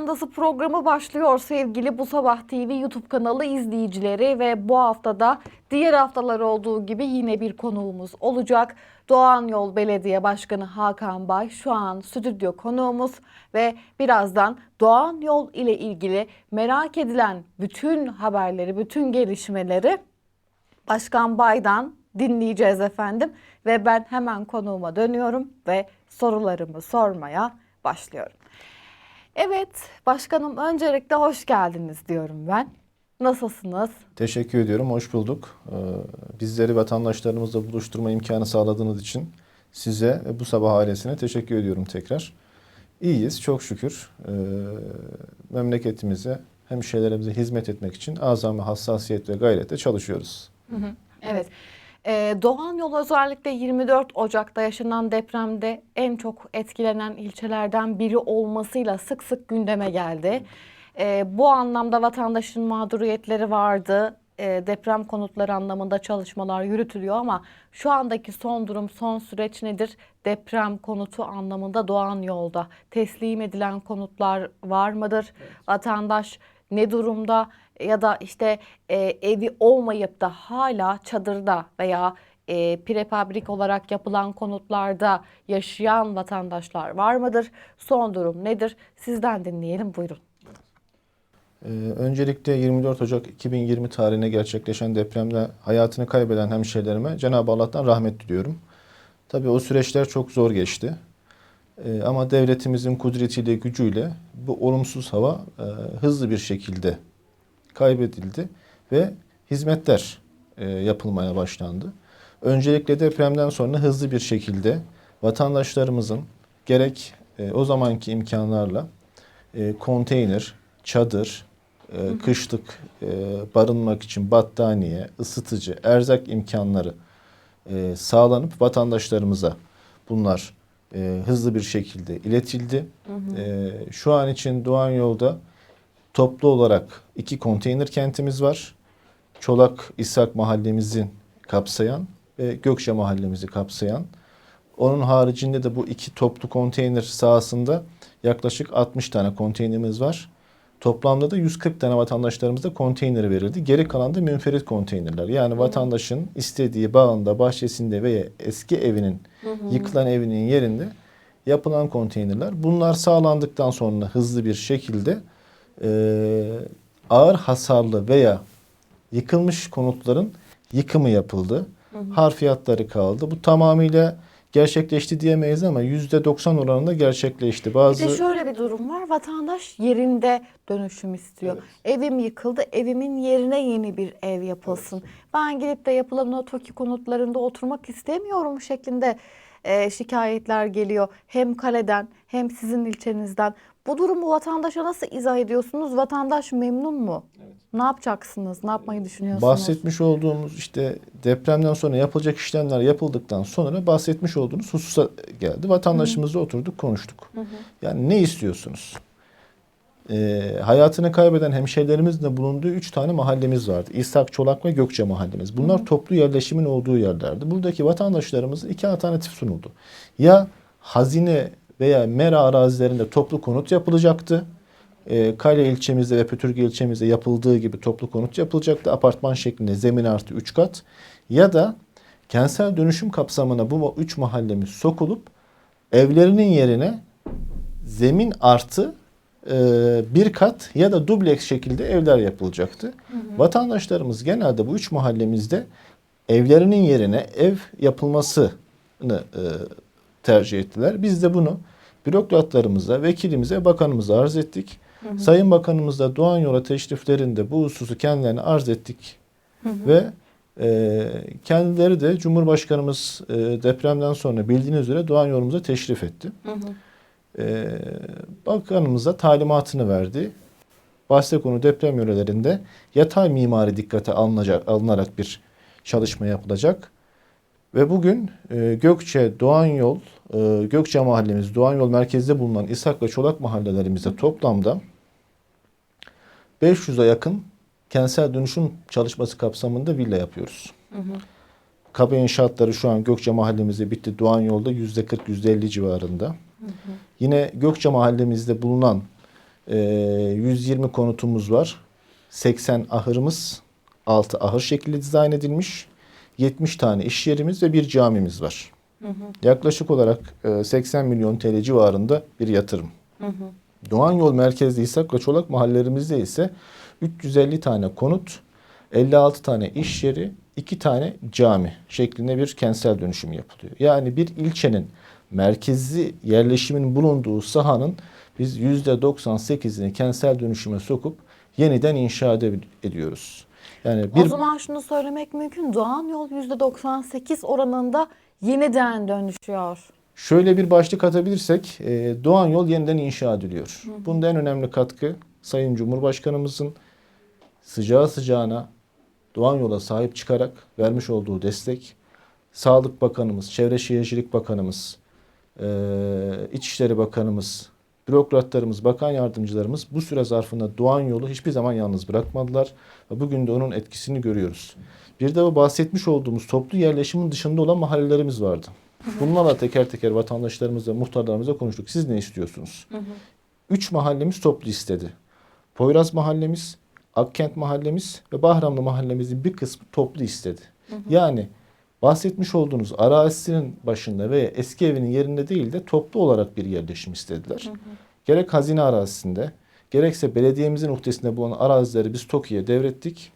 Ajandası programı başlıyor sevgili Bu Sabah TV YouTube kanalı izleyicileri ve bu haftada diğer haftalar olduğu gibi yine bir konuğumuz olacak. Doğan Yol Belediye Başkanı Hakan Bay şu an stüdyo konuğumuz ve birazdan Doğan Yol ile ilgili merak edilen bütün haberleri, bütün gelişmeleri Başkan Bay'dan dinleyeceğiz efendim ve ben hemen konuğuma dönüyorum ve sorularımı sormaya başlıyorum. Evet başkanım öncelikle hoş geldiniz diyorum ben. Nasılsınız? Teşekkür ediyorum, hoş bulduk. Ee, Bizleri vatandaşlarımızla buluşturma imkanı sağladığınız için size ve bu sabah ailesine teşekkür ediyorum tekrar. İyiyiz, çok şükür. Ee, Memleketimize, hemşehrilerimize hizmet etmek için azami hassasiyet ve gayretle çalışıyoruz. Evet. Ee, Doğan Yol özellikle 24 Ocak'ta yaşanan depremde en çok etkilenen ilçelerden biri olmasıyla sık sık gündeme geldi. Ee, bu anlamda vatandaşın mağduriyetleri vardı. Ee, deprem konutları anlamında çalışmalar yürütülüyor ama şu andaki son durum, son süreç nedir? Deprem konutu anlamında Doğan Yolda teslim edilen konutlar var mıdır? Vatandaş ne durumda ya da işte e, evi olmayıp da hala çadırda veya e, prefabrik olarak yapılan konutlarda yaşayan vatandaşlar var mıdır? Son durum nedir? Sizden dinleyelim buyurun. Ee, Öncelikle 24 Ocak 2020 tarihine gerçekleşen depremde hayatını kaybeden hemşehrilerime Cenab-ı Allah'tan rahmet diliyorum. Tabii o süreçler çok zor geçti. Ee, Ama devletimizin kudretiyle, gücüyle bu olumsuz hava e, hızlı bir şekilde kaybedildi ve hizmetler e, yapılmaya başlandı. Öncelikle depremden sonra hızlı bir şekilde vatandaşlarımızın gerek e, o zamanki imkanlarla e, konteyner, çadır, e, kışlık e, barınmak için battaniye, ısıtıcı, erzak imkanları e, sağlanıp vatandaşlarımıza bunlar e, hızlı bir şekilde iletildi. E, şu an için Doğan Yol'da toplu olarak iki konteyner kentimiz var. Çolak İshak mahallemizin kapsayan ve Gökçe mahallemizi kapsayan. Onun haricinde de bu iki toplu konteyner sahasında yaklaşık 60 tane konteynerimiz var. Toplamda da 140 tane vatandaşlarımıza konteyner verildi. Geri kalan da münferit konteynerler. Yani vatandaşın istediği bağında, bahçesinde veya eski evinin, yıkılan evinin yerinde yapılan konteynerler. Bunlar sağlandıktan sonra hızlı bir şekilde e, ağır hasarlı veya yıkılmış konutların yıkımı yapıldı. Harfiyatları kaldı. Bu tamamıyla gerçekleşti diyemeyiz ama %90 oranında gerçekleşti. Bir Bazı de şöyle bir durum var. Vatandaş yerinde dönüşüm istiyor. Evim yıkıldı. Evimin yerine yeni bir ev yapılsın. Ben gidip de yapılan o TOKİ konutlarında oturmak istemiyorum şeklinde e, şikayetler geliyor. Hem kaleden hem sizin ilçenizden. Bu durumu vatandaşa nasıl izah ediyorsunuz? Vatandaş memnun mu? Ne yapacaksınız? Ne yapmayı düşünüyorsunuz? bahsetmiş olduğumuz işte depremden sonra yapılacak işlemler yapıldıktan sonra bahsetmiş olduğunuz hususa geldi. Vatandaşımızla oturduk konuştuk. Yani ne istiyorsunuz? Ee, hayatını kaybeden hemşehrilerimizin de bulunduğu üç tane mahallemiz vardı. İshak, Çolak ve Gökçe mahallemiz. Bunlar toplu yerleşimin olduğu yerlerdi. Buradaki vatandaşlarımıza iki alternatif sunuldu. Ya hazine veya mera arazilerinde toplu konut yapılacaktı. Ee, Kale ilçemizde ve Pütürge ilçemizde yapıldığı gibi toplu konut yapılacaktı. Apartman şeklinde zemin artı 3 kat. Ya da kentsel dönüşüm kapsamına bu üç mahallemiz sokulup evlerinin yerine zemin artı e, bir kat ya da dubleks şekilde evler yapılacaktı. Vatandaşlarımız genelde bu üç mahallemizde evlerinin yerine ev yapılmasını e, tercih ettiler. Biz de bunu bürokratlarımıza, vekilimize, bakanımıza arz ettik. Sayın Bakanımız da Doğan Yola teşriflerinde bu hususu kendilerine arz ettik. Ve e, kendileri de Cumhurbaşkanımız e, depremden sonra bildiğiniz üzere Doğan Yolumuza teşrif etti. E, bakanımıza talimatını verdi. Bahse konu deprem yörelerinde yatay mimari dikkate alınacak, alınarak bir çalışma yapılacak. Ve bugün e, Gökçe, Doğan Yol, e, Gökçe mahallemiz, Doğan Yol merkezde bulunan İshak ve Çolak mahallelerimizde toplamda 500'e yakın kentsel dönüşüm çalışması kapsamında villa yapıyoruz. Kaba inşaatları şu an Gökçe mahallemizde bitti. Doğan Yol'da yüzde 40, yüzde 50 civarında. Yine Gökçe mahallemizde bulunan Ee, 120 konutumuz var. 80 ahırımız 6 ahır şekilde dizayn edilmiş. 70 tane iş yerimiz ve bir camimiz var. Yaklaşık olarak e, 80 milyon TL civarında bir yatırım. Doğan Yol merkezli İshak ve mahallelerimizde ise 350 tane konut, 56 tane iş yeri, 2 tane cami şeklinde bir kentsel dönüşüm yapılıyor. Yani bir ilçenin merkezi yerleşimin bulunduğu sahanın biz %98'ini kentsel dönüşüme sokup yeniden inşa ediyoruz. Yani bir O zaman şunu söylemek mümkün. Doğan yol %98 oranında yeniden dönüşüyor. Şöyle bir başlık atabilirsek, e, Doğan Yol yeniden inşa ediliyor. Bunda en önemli katkı Sayın Cumhurbaşkanımızın sıcağı sıcağına Doğan Yol'a sahip çıkarak vermiş olduğu destek, Sağlık Bakanımız, Çevre Şehircilik Bakanımız, e, İçişleri Bakanımız, bürokratlarımız, bakan yardımcılarımız bu süre zarfında Doğan Yol'u hiçbir zaman yalnız bırakmadılar. Ve bugün de onun etkisini görüyoruz. Bir de bu bahsetmiş olduğumuz toplu yerleşimin dışında olan mahallelerimiz vardı. Bunlarla teker teker vatandaşlarımızla, muhtarlarımızla konuştuk. Siz ne istiyorsunuz? Üç mahallemiz toplu istedi. Poyraz mahallemiz, Akkent mahallemiz ve Bahramlı mahallemizin bir kısmı toplu istedi. Yani bahsetmiş olduğunuz arazisinin başında veya eski evinin yerinde değil de toplu olarak bir yerleşim istediler. Gerek hazine arazisinde, gerekse belediyemizin uhdesinde bulunan arazileri biz TOKİ'ye devrettik.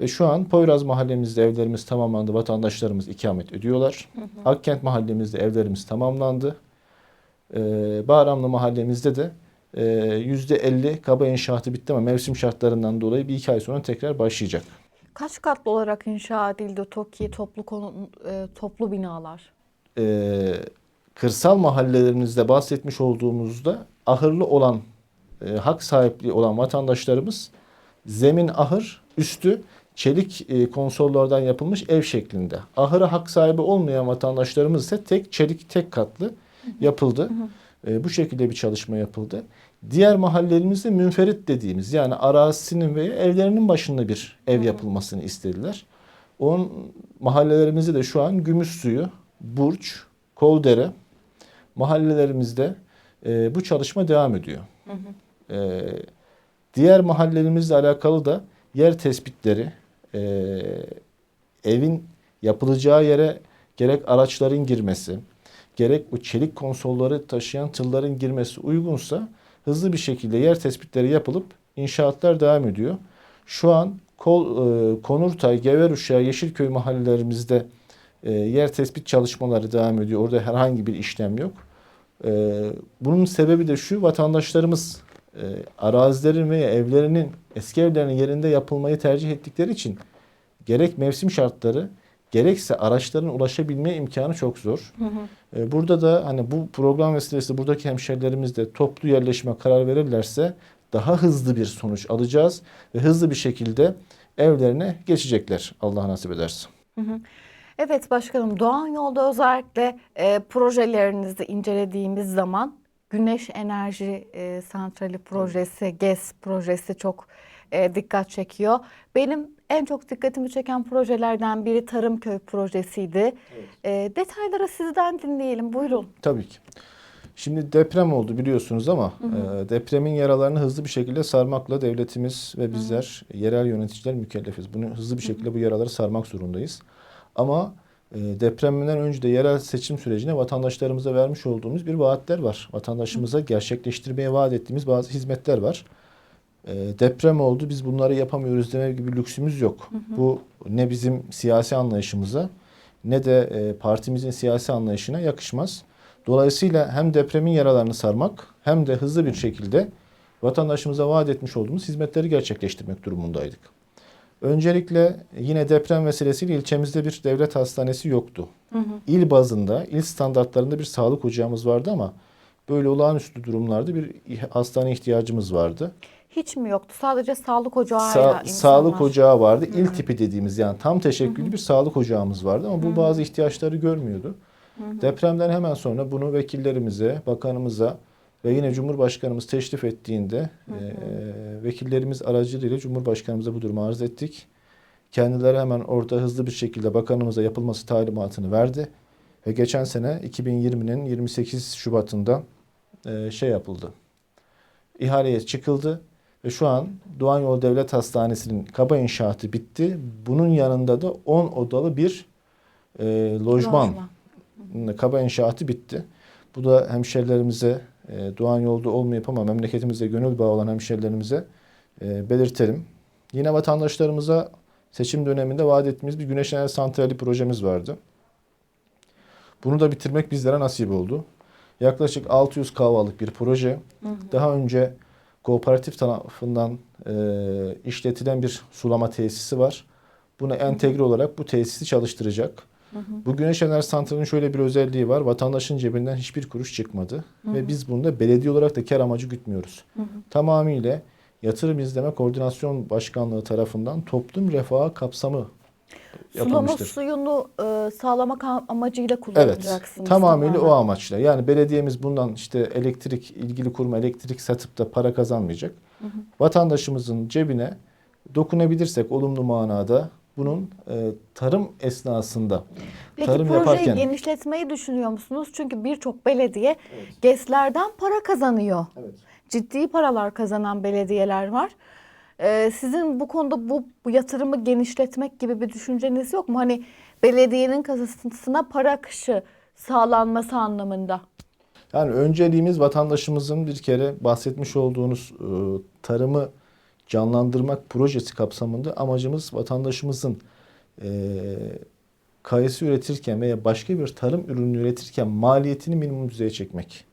Ve şu an Poyraz mahallemizde evlerimiz tamamlandı. Vatandaşlarımız ikamet ediyorlar. Akkent mahallemizde evlerimiz tamamlandı. Ee, Bağramlı mahallemizde de e, yüzde 50 kaba inşaatı bitti ama mevsim şartlarından dolayı bir iki ay sonra tekrar başlayacak. Kaç katlı olarak inşa edildi TOKİ toplu konu, e, toplu binalar? Ee, kırsal mahallelerimizde bahsetmiş olduğumuzda ahırlı olan, e, hak sahipliği olan vatandaşlarımız zemin ahır, üstü çelik e, konsollardan yapılmış ev şeklinde. Ahıra hak sahibi olmayan vatandaşlarımız ise tek çelik tek katlı yapıldı. E, bu şekilde bir çalışma yapıldı. Diğer mahallelerimizde münferit dediğimiz yani arazisinin ve evlerinin başında bir ev yapılmasını istediler. Onun mahallelerimizde de şu an Gümüşsuyu, Burç, Koldere mahallelerimizde e, bu çalışma devam ediyor. E, diğer mahallelerimizle alakalı da yer tespitleri, e, evin yapılacağı yere gerek araçların girmesi, gerek bu çelik konsolları taşıyan tırların girmesi uygunsa hızlı bir şekilde yer tespitleri yapılıp inşaatlar devam ediyor. Şu an Kol, e, Konurtay, Geveruşa, Yeşilköy mahallelerimizde e, yer tespit çalışmaları devam ediyor. Orada herhangi bir işlem yok. E, bunun sebebi de şu vatandaşlarımız e, arazilerin veya evlerinin eski evlerinin yerinde yapılmayı tercih ettikleri için gerek mevsim şartları gerekse araçların ulaşabilme imkanı çok zor. E, Burada da hani bu program vesilesiyle buradaki hemşerilerimiz de toplu yerleşime karar verirlerse daha hızlı bir sonuç alacağız ve hızlı bir şekilde evlerine geçecekler Allah nasip ederse. Evet başkanım Doğan Yol'da özellikle e, projelerinizi incelediğimiz zaman Güneş Enerji e, Santrali projesi, GES projesi çok e, dikkat çekiyor. Benim en çok dikkatimi çeken projelerden biri Tarımköy projesiydi. E, detayları sizden dinleyelim. Buyurun. Tabii ki. Şimdi deprem oldu biliyorsunuz ama e, depremin yaralarını hızlı bir şekilde sarmakla devletimiz ve bizler yerel yöneticiler mükellefiz. Bunu hızlı bir şekilde bu yaraları sarmak zorundayız. Ama e, depremden önce de yerel seçim sürecine vatandaşlarımıza vermiş olduğumuz bir vaatler var. Vatandaşımıza gerçekleştirmeye vaat ettiğimiz bazı hizmetler var. E, deprem oldu biz bunları yapamıyoruz deme gibi lüksümüz yok. Bu ne bizim siyasi anlayışımıza ne de e, partimizin siyasi anlayışına yakışmaz. Dolayısıyla hem depremin yaralarını sarmak hem de hızlı bir şekilde vatandaşımıza vaat etmiş olduğumuz hizmetleri gerçekleştirmek durumundaydık. Öncelikle yine deprem vesilesiyle ilçemizde bir devlet hastanesi yoktu. İl bazında, il standartlarında bir sağlık ocağımız vardı ama böyle olağanüstü durumlarda bir hastane ihtiyacımız vardı. Hiç mi yoktu? Sadece sağlık ocağıyla Sa- insanlar. sağlık ocağı vardı. İl tipi dediğimiz yani tam teşekküllü bir sağlık ocağımız vardı ama bu bazı ihtiyaçları görmüyordu. Depremden hemen sonra bunu vekillerimize, bakanımıza ve yine Cumhurbaşkanımız teşrif ettiğinde e, vekillerimiz aracılığıyla Cumhurbaşkanımıza bu durumu arz ettik. Kendileri hemen orada hızlı bir şekilde bakanımıza yapılması talimatını verdi. Ve geçen sene 2020'nin 28 Şubat'ında e, şey yapıldı. ihaleye çıkıldı ve şu an Doğan Yolu Devlet Hastanesi'nin kaba inşaatı bitti. Bunun yanında da 10 odalı bir e, lojman, kaba inşaatı bitti. Bu da hemşerilerimize e, Doğan Yolda olmayıp ama memleketimizde gönül bağı olan hemşerilerimize e, belirtelim. Yine vatandaşlarımıza seçim döneminde vaat ettiğimiz bir güneş enerji santrali projemiz vardı. Bunu da bitirmek bizlere nasip oldu. Yaklaşık 600 kahvalık bir proje. Daha önce kooperatif tarafından e, işletilen bir sulama tesisi var. Buna entegre olarak bu tesisi çalıştıracak. Bu güneş enerji santralinin şöyle bir özelliği var. Vatandaşın cebinden hiçbir kuruş çıkmadı. Ve biz bunda belediye olarak da kar amacı gütmüyoruz. Tamamıyla Yatırım İzleme Koordinasyon Başkanlığı tarafından toplum refahı kapsamı Sulama yapılmıştır. suyunu e, sağlamak am- amacıyla Evet. kullanacaksınız. Tamamıyla o amaçla. Yani belediyemiz bundan işte elektrik ilgili kuruma elektrik satıp da para kazanmayacak. Vatandaşımızın cebine dokunabilirsek olumlu manada bunun e, tarım esnasında Peki tarım projeyi yaparken genişletmeyi düşünüyor musunuz? Çünkü birçok belediye GES'lerden para kazanıyor. Evet. Ciddi paralar kazanan belediyeler var. Ee, sizin bu konuda bu, bu yatırımı genişletmek gibi bir düşünceniz yok mu? Hani belediyenin kasasına para akışı sağlanması anlamında. Yani önceliğimiz vatandaşımızın bir kere bahsetmiş olduğunuz e, tarımı canlandırmak projesi kapsamında amacımız vatandaşımızın e, kayısı üretirken veya başka bir tarım ürünü üretirken maliyetini minimum düzeye çekmek.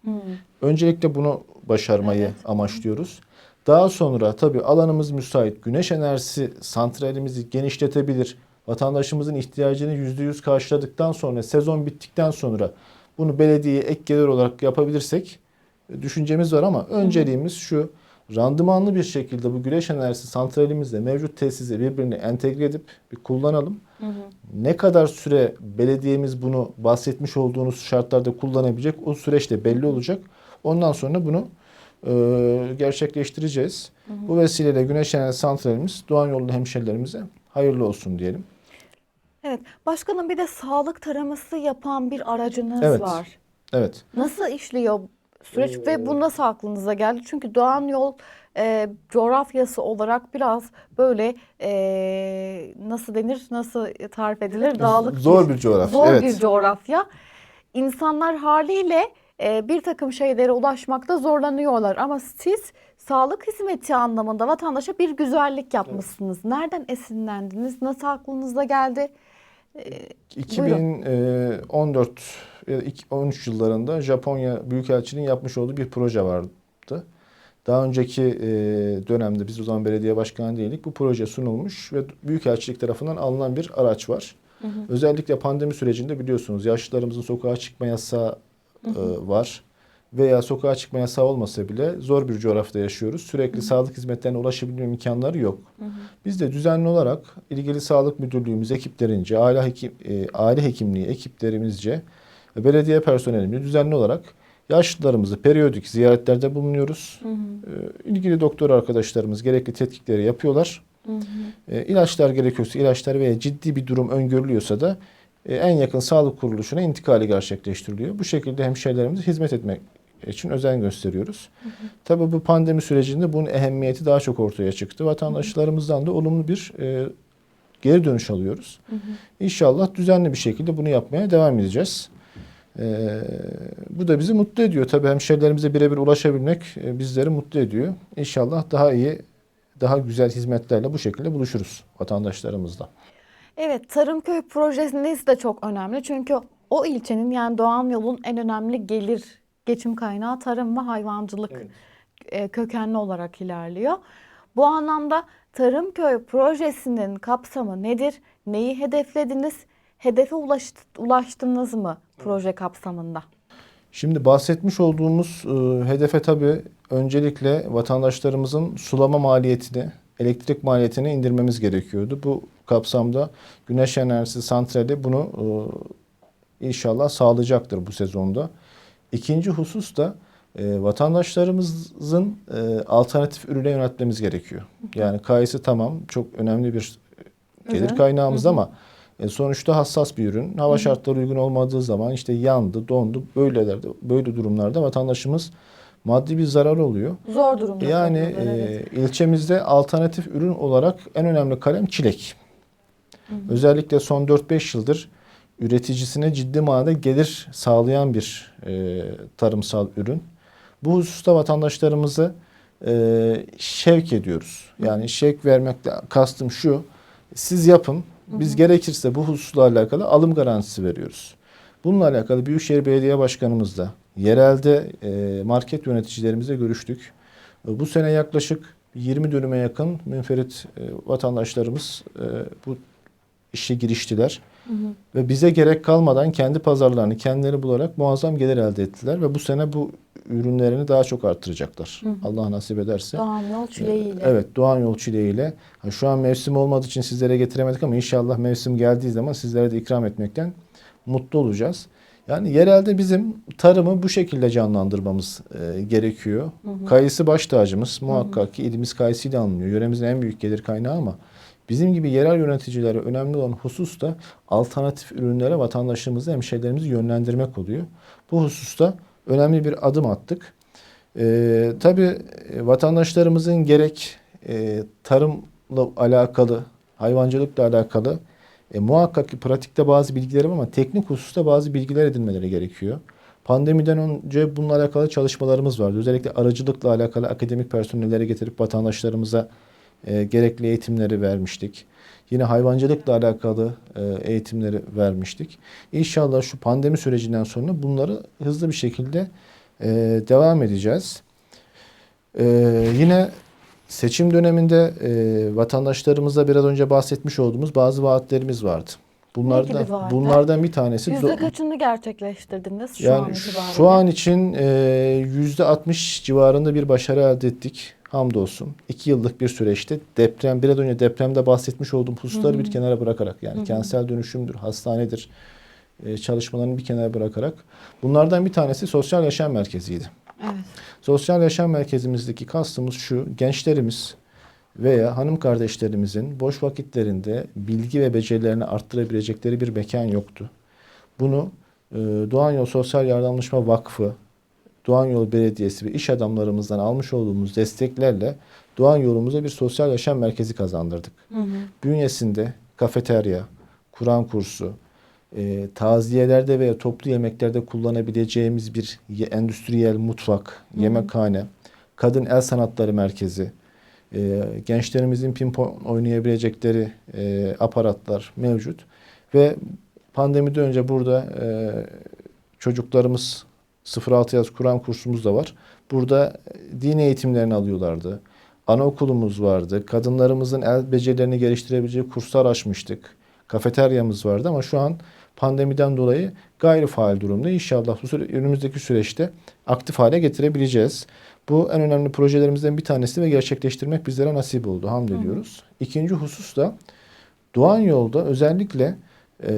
Öncelikle bunu başarmayı amaçlıyoruz. Daha sonra tabii alanımız müsait. Güneş enerjisi santralimizi genişletebilir. Vatandaşımızın ihtiyacını %100 karşıladıktan sonra sezon bittikten sonra bunu belediyeye ek gelir olarak yapabilirsek e, düşüncemiz var ama önceliğimiz şu. Randımanlı bir şekilde bu güneş enerjisi santralimizle mevcut tesisi birbirine entegre edip bir kullanalım. Ne kadar süre belediyemiz bunu bahsetmiş olduğunuz şartlarda kullanabilecek o süreç de belli olacak. Ondan sonra bunu e, gerçekleştireceğiz. Bu vesileyle güneş enerjisi santralimiz Doğan Yollu hemşerilerimize hayırlı olsun diyelim. Evet. Başkanım bir de sağlık taraması yapan bir aracınız Evet. var. Evet. Nasıl işliyor süreç ve bu nasıl aklınıza geldi? Çünkü Doğan Yol e, coğrafyası olarak biraz böyle e, nasıl denir, nasıl tarif edilir? Dağlık Zor bir coğrafya, Zor evet. bir coğrafya. İnsanlar haliyle e, bir takım şeylere ulaşmakta zorlanıyorlar. Ama siz sağlık hizmeti anlamında vatandaşa bir güzellik yapmışsınız. Nereden esinlendiniz? Nasıl aklınıza geldi? E, 2014 ya da 13 yıllarında Japonya Büyükelçiliğinin yapmış olduğu bir proje vardı. Daha önceki e, dönemde biz o zaman belediye başkanı değildik. Bu proje sunulmuş ve Büyükelçilik tarafından alınan bir araç var. Özellikle pandemi sürecinde biliyorsunuz yaşlılarımızın sokağa çıkma yasağı e, var. Veya sokağa çıkma yasağı olmasa bile zor bir coğrafyada yaşıyoruz. Sürekli sağlık hizmetlerine ulaşabilme imkanları yok. Biz de düzenli olarak ilgili sağlık müdürlüğümüz ekiplerince, aile, hekim, e, aile hekimliği ekiplerimizce ve belediye personelimizce düzenli olarak yaşlılarımızı periyodik ziyaretlerde bulunuyoruz. E, ilgili doktor arkadaşlarımız gerekli tetkikleri yapıyorlar. E, ilaçlar gerekiyorsa ilaçlar veya ciddi bir durum öngörülüyorsa da en yakın sağlık kuruluşuna intikali gerçekleştiriliyor. Bu şekilde hemşehrilerimize hizmet etmek için özen gösteriyoruz. Tabii bu pandemi sürecinde bunun ehemmiyeti daha çok ortaya çıktı. Vatandaşlarımızdan da olumlu bir e, geri dönüş alıyoruz. İnşallah düzenli bir şekilde bunu yapmaya devam edeceğiz. E, bu da bizi mutlu ediyor. Tabii hemşehrilerimize birebir ulaşabilmek e, bizleri mutlu ediyor. İnşallah daha iyi, daha güzel hizmetlerle bu şekilde buluşuruz vatandaşlarımızla. Evet, Tarımköy projeniz de çok önemli. Çünkü o ilçenin yani Doğan Yol'un en önemli gelir, geçim kaynağı tarım ve hayvancılık e, kökenli olarak ilerliyor. Bu anlamda Tarımköy projesinin kapsamı nedir? Neyi hedeflediniz? Hedefe ulaşt, ulaştınız mı proje kapsamında? Şimdi bahsetmiş olduğumuz e, hedefe tabii öncelikle vatandaşlarımızın sulama maliyetini, elektrik maliyetini indirmemiz gerekiyordu. Bu kapsamda güneş enerjisi santrali bunu e, inşallah sağlayacaktır bu sezonda. İkinci husus da e, vatandaşlarımızın e, alternatif ürüne yöneltmemiz gerekiyor. Yani kayısı tamam çok önemli bir gelir kaynağımız ama e, sonuçta hassas bir ürün. Hava şartları uygun olmadığı zaman işte yandı, dondu. Böylelerde, böyle durumlarda vatandaşımız maddi bir zarar oluyor. Zor durumda. Yani kalıyorlar, evet. e, ilçemizde alternatif ürün olarak en önemli kalem çilek. Özellikle son 4-5 yıldır üreticisine ciddi manada gelir sağlayan bir e, tarımsal ürün. Bu hususta vatandaşlarımızı e, şevk ediyoruz. Yani şevk vermekle kastım şu. Siz yapın. Biz gerekirse bu hususla alakalı alım garantisi veriyoruz. Bununla alakalı Büyükşehir Belediye Başkanımızla, yerelde e, market yöneticilerimizle görüştük. E, Bu sene yaklaşık 20 dönüme yakın münferit e, vatandaşlarımız bu işe giriştiler. Ve bize gerek kalmadan kendi pazarlarını kendileri bularak muazzam gelir elde ettiler. Ve bu sene bu ürünlerini daha çok artıracaklar. Allah nasip ederse. Doğan yol çileğiyle. Evet Doğan Yol çileğiyle. Şu an mevsim olmadığı için sizlere getiremedik ama inşallah mevsim geldiği zaman sizlere de ikram etmekten mutlu olacağız. Yani yerelde bizim tarımı bu şekilde canlandırmamız e, gerekiyor. Kayısı baş tacımız. Muhakkak ki ilimiz kayısıyla alınıyor. Yöremizin en büyük gelir kaynağı ama bizim gibi yerel yöneticilere önemli olan husus da alternatif ürünlere vatandaşlarımızı, hemşehrilerimizi yönlendirmek oluyor. Bu hususta önemli bir adım attık. Ee, tabii e, vatandaşlarımızın gerek e, tarımla alakalı, hayvancılıkla alakalı e, muhakkak ki pratikte bazı bilgileri var ama teknik hususta bazı bilgiler edinmeleri gerekiyor. Pandemiden önce bununla alakalı çalışmalarımız vardı. Özellikle aracılıkla alakalı akademik personelleri getirip vatandaşlarımıza e, gerekli eğitimleri vermiştik. Yine hayvancılıkla alakalı e, eğitimleri vermiştik. İnşallah şu pandemi sürecinden sonra bunları hızlı bir şekilde e, devam edeceğiz. E, yine seçim döneminde e, vatandaşlarımıza biraz önce bahsetmiş olduğumuz bazı vaatlerimiz vardı. Bunlardan, vaatler? bunlardan bir tanesi Yüzde kaçını gerçekleştirdiniz şu yani an itibariyle? şu an için e, yüzde 60 civarında bir başarı elde ettik. Hamdolsun. İki yıllık bir süreçte deprem, biraz önce depremde bahsetmiş olduğum hususları bir kenara bırakarak yani kentsel dönüşümdür, hastanedir e, çalışmalarını bir kenara bırakarak bunlardan bir tanesi sosyal yaşam merkeziydi. Evet. Sosyal yaşam merkezimizdeki kastımız şu, gençlerimiz veya hanım kardeşlerimizin boş vakitlerinde bilgi ve becerilerini arttırabilecekleri bir mekan yoktu. Bunu e, Doğan Yol Sosyal Yardımlaşma Vakfı, Doğan Yol Belediyesi ve iş adamlarımızdan almış olduğumuz desteklerle Doğan Yolumuza bir sosyal yaşam merkezi kazandırdık. Bünyesinde kafeterya, Kur'an kursu, e, taziyelerde veya toplu yemeklerde kullanabileceğimiz bir ye- endüstriyel mutfak, yemekhane, kadın el sanatları merkezi, e, gençlerimizin pimpon oynayabilecekleri e, aparatlar mevcut ve pandemiden önce burada e, çocuklarımız 0-6 yaş Kur'an kursumuz da var. Burada din eğitimlerini alıyorlardı. Anaokulumuz vardı. Kadınlarımızın el becerilerini geliştirebileceği kurslar açmıştık. Kafeteryamız vardı ama şu an pandemiden dolayı gayri faal durumda. İnşallah bu süre, önümüzdeki süreçte aktif hale getirebileceğiz. Bu en önemli projelerimizden bir tanesi ve gerçekleştirmek bizlere nasip oldu. Hamd ediyoruz. İkinci husus da Doğan Yolda özellikle eee,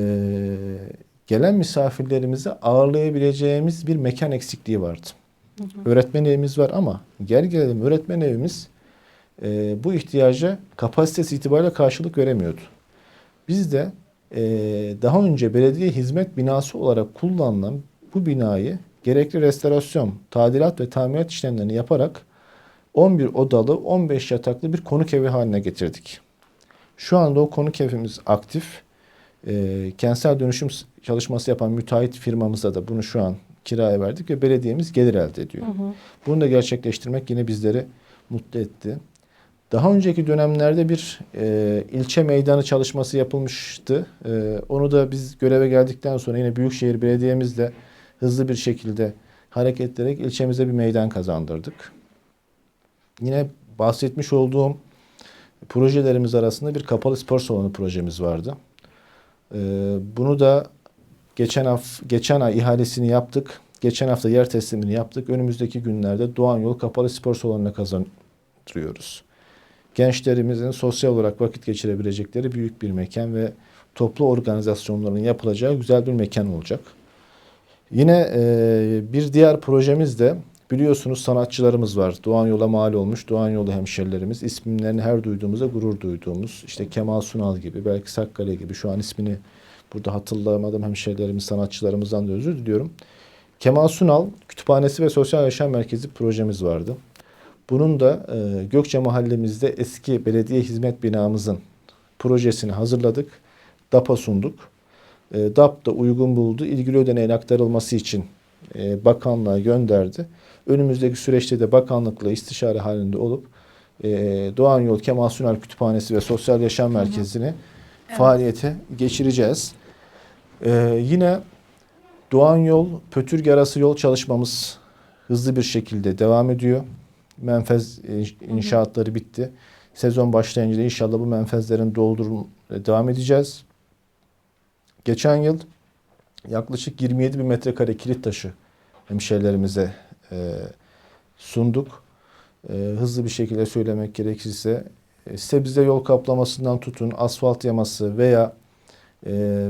gelen misafirlerimizi ağırlayabileceğimiz bir mekan eksikliği vardı. Öğretmen evimiz var ama gel gelelim öğretmen evimiz eee, bu ihtiyaca kapasitesi itibariyle karşılık veremiyordu. Biz de eee, daha önce belediye hizmet binası olarak kullanılan bu binayı gerekli restorasyon, tadilat ve tamirat işlemlerini yaparak 11 odalı, 15 yataklı bir konuk evi haline getirdik. Şu anda o konuk evimiz aktif. Eee, kentsel dönüşüm çalışması yapan müteahhit firmamıza da bunu şu an kiraya verdik ve belediyemiz gelir elde ediyor. Bunu da gerçekleştirmek yine bizleri mutlu etti. Daha önceki dönemlerde bir e, ilçe meydanı çalışması yapılmıştı. E, onu da biz göreve geldikten sonra yine Büyükşehir Belediye'mizle hızlı bir şekilde hareket ederek ilçemize bir meydan kazandırdık. Yine bahsetmiş olduğum projelerimiz arasında bir kapalı spor salonu projemiz vardı. E, bunu da geçen haf geçen ay ihalesini yaptık. Geçen hafta yer teslimini yaptık. Önümüzdeki günlerde Doğan Yol Kapalı Spor Salonu'na kazandırıyoruz gençlerimizin sosyal olarak vakit geçirebilecekleri büyük bir mekan ve toplu organizasyonların yapılacağı güzel bir mekan olacak. Yine e, bir diğer projemiz de biliyorsunuz sanatçılarımız var. Doğan Yol'a mal olmuş Doğan Yolu hemşerilerimiz. İsimlerini her duyduğumuzda gurur duyduğumuz işte Kemal Sunal gibi belki Sakkale gibi şu an ismini burada hatırlamadım hemşerilerimiz sanatçılarımızdan da özür diliyorum. Kemal Sunal Kütüphanesi ve Sosyal Yaşam Merkezi projemiz vardı. Bunun da e, Gökçe mahallemizde eski belediye hizmet binamızın projesini hazırladık. DAP'a sunduk. E, DAP da uygun buldu. İlgili ödeneğin aktarılması için e, bakanlığa gönderdi. Önümüzdeki süreçte de bakanlıkla istişare halinde olup e, Doğan Yol Kemal Sunal Kütüphanesi ve Sosyal Yaşam Merkezi'ni faaliyete geçireceğiz. E, yine Doğan Yol, Pötürge arası yol çalışmamız hızlı bir şekilde devam ediyor. Menfez e, inşaatları bitti. Sezon başlayınca da inşallah bu menfezlerin doldurum devam edeceğiz. Geçen yıl yaklaşık 27 bin metrekare kilit taşı hemşehrilerimize e, sunduk. E, hızlı bir şekilde söylemek gerekirse e, sebze yol kaplamasından tutun asfalt yaması veya e,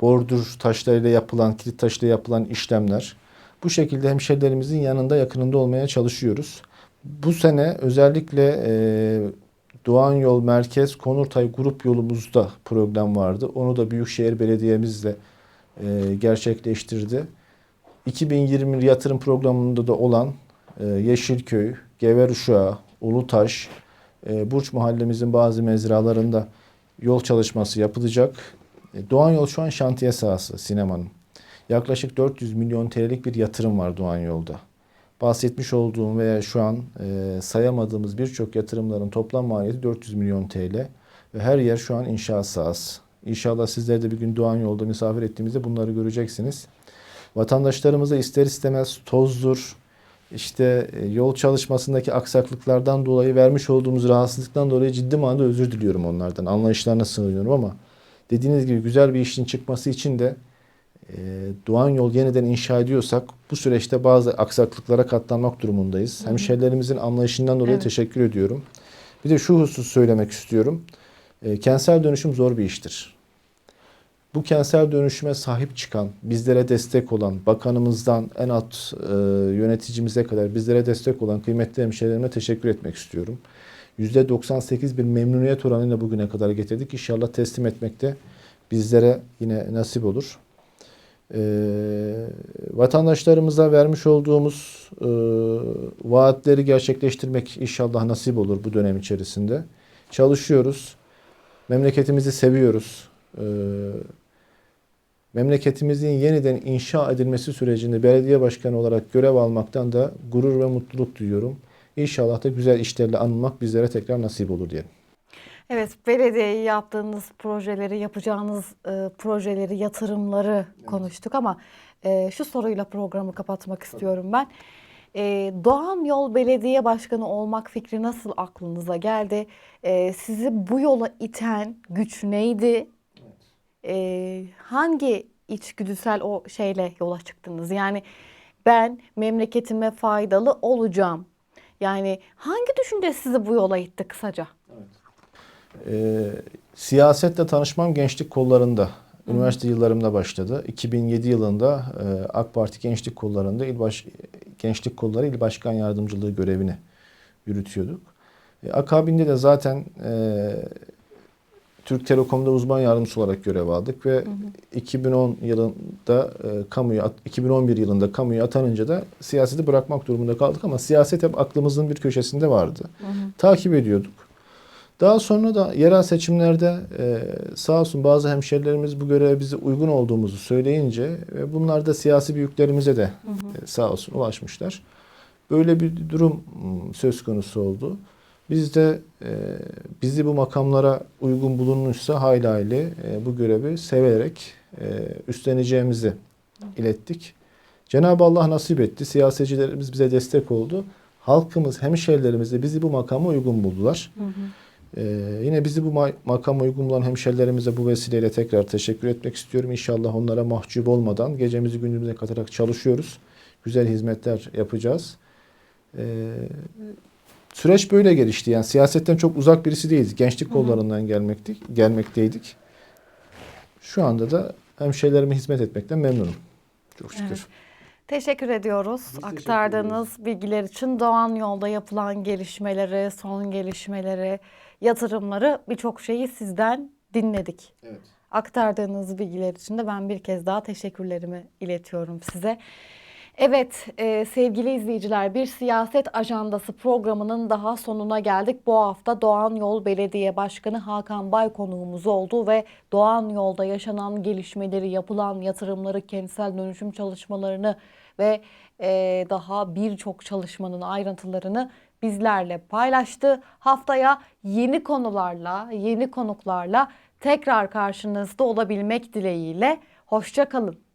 bordür taşlarıyla yapılan, kilit taşıyla yapılan işlemler. Bu şekilde hemşehrilerimizin yanında yakınında olmaya çalışıyoruz. Bu sene özellikle e, Doğan Yol Merkez Konurtay Grup yolumuzda program vardı. Onu da Büyükşehir Belediye'mizle e, gerçekleştirdi. 2020 yatırım programında da olan e, Yeşilköy, Geveruşağı, Ulutaş, e, Burç mahallemizin bazı mezralarında yol çalışması yapılacak. E, Doğan Yol şu an şantiye sahası sinemanın. Yaklaşık 400 milyon TL'lik bir yatırım var Doğan Yol'da. Bahsetmiş olduğum veya şu an e, sayamadığımız birçok yatırımların toplam maliyeti 400 milyon TL. Ve her yer şu an inşaat sahası. İnşallah sizler de bir gün Doğan Yol'da misafir ettiğimizde bunları göreceksiniz. Vatandaşlarımıza ister istemez tozdur, işte e, yol çalışmasındaki aksaklıklardan dolayı vermiş olduğumuz rahatsızlıktan dolayı ciddi manada özür diliyorum onlardan. Anlayışlarına sığınıyorum ama dediğiniz gibi güzel bir işin çıkması için de e, Doğan Yol yeniden inşa ediyorsak bu süreçte bazı aksaklıklara katlanmak durumundayız. Hemşehrilerimizin anlayışından dolayı Evet. teşekkür ediyorum. Bir de şu husus söylemek istiyorum. E, kentsel dönüşüm zor bir iştir. Bu kentsel dönüşüme sahip çıkan, bizlere destek olan, bakanımızdan en alt e, yöneticimize kadar bizlere destek olan kıymetli hemşehrilerime teşekkür etmek istiyorum. %98 bir memnuniyet oranıyla bugüne kadar getirdik. İnşallah teslim etmekte bizlere yine nasip olur. Ee, vatandaşlarımıza vermiş olduğumuz e, vaatleri gerçekleştirmek inşallah nasip olur bu dönem içerisinde. Çalışıyoruz. Memleketimizi seviyoruz. Ee, memleketimizin yeniden inşa edilmesi sürecinde belediye başkanı olarak görev almaktan da gurur ve mutluluk duyuyorum. İnşallah da güzel işlerle anılmak bizlere tekrar nasip olur diyelim. Evet, belediyeyi yaptığınız projeleri, yapacağınız e, projeleri, yatırımları konuştuk ama e, şu soruyla programı kapatmak istiyorum ben. E, Doğan Yol Belediye Başkanı olmak fikri nasıl aklınıza geldi? E, sizi bu yola iten güç neydi? E, hangi içgüdüsel o şeyle yola çıktınız? Yani ben memleketime faydalı olacağım. Yani hangi düşünce sizi bu yola itti kısaca? Ee, siyasetle tanışmam gençlik kollarında. Üniversite yıllarımda başladı. 2007 yılında e, AK Parti Gençlik Kolları'nda il baş, Gençlik Kolları İl Başkan Yardımcılığı görevini yürütüyorduk. E, akabinde de zaten e, Türk Telekom'da uzman yardımcısı olarak görev aldık ve 2010 yılında e, kamuya at- 2011 yılında kamuya atanınca da siyaseti bırakmak durumunda kaldık ama siyaset hep aklımızın bir köşesinde vardı. Takip ediyorduk. Daha sonra da yerel seçimlerde e, sağ olsun bazı hemşerilerimiz bu göreve bize uygun olduğumuzu söyleyince ve bunlar da siyasi büyüklerimize de e, sağ olsun ulaşmışlar. Böyle bir durum söz konusu oldu. Biz de e, bizi bu makamlara uygun bulunmuşsa hayli hayli e, bu görevi severek e, üstleneceğimizi ilettik. Cenab-ı Allah nasip etti. Siyasetçilerimiz bize destek oldu. Halkımız, hemşehrilerimiz de bizi bu makama uygun buldular. Ee, yine bizi bu ma- makama uygun bulan hemşerilerimize bu vesileyle tekrar teşekkür etmek istiyorum. İnşallah onlara mahcup olmadan gecemizi gündüzümüze katarak çalışıyoruz. Güzel hizmetler yapacağız. Ee, süreç böyle gelişti. Yani siyasetten çok uzak birisi değiliz. Gençlik kollarından gelmektik, gelmekteydik. Şu anda da hemşerilerime hizmet etmekten memnunum. Çok şükür. Evet. Teşekkür ediyoruz teşekkür aktardığınız bilgiler için. Doğan Yolda yapılan gelişmeleri, son gelişmeleri, yatırımları birçok şeyi sizden dinledik. Evet. Aktardığınız bilgiler için de ben bir kez daha teşekkürlerimi iletiyorum size. Evet e, sevgili izleyiciler bir siyaset ajandası programının daha sonuna geldik. Bu hafta Doğan Yol Belediye Başkanı Hakan Bay konuğumuz oldu ve Doğan Yol'da yaşanan gelişmeleri, yapılan yatırımları, kentsel dönüşüm çalışmalarını ve e, daha birçok çalışmanın ayrıntılarını bizlerle paylaştı. Haftaya yeni konularla, yeni konuklarla tekrar karşınızda olabilmek dileğiyle. Hoşça kalın.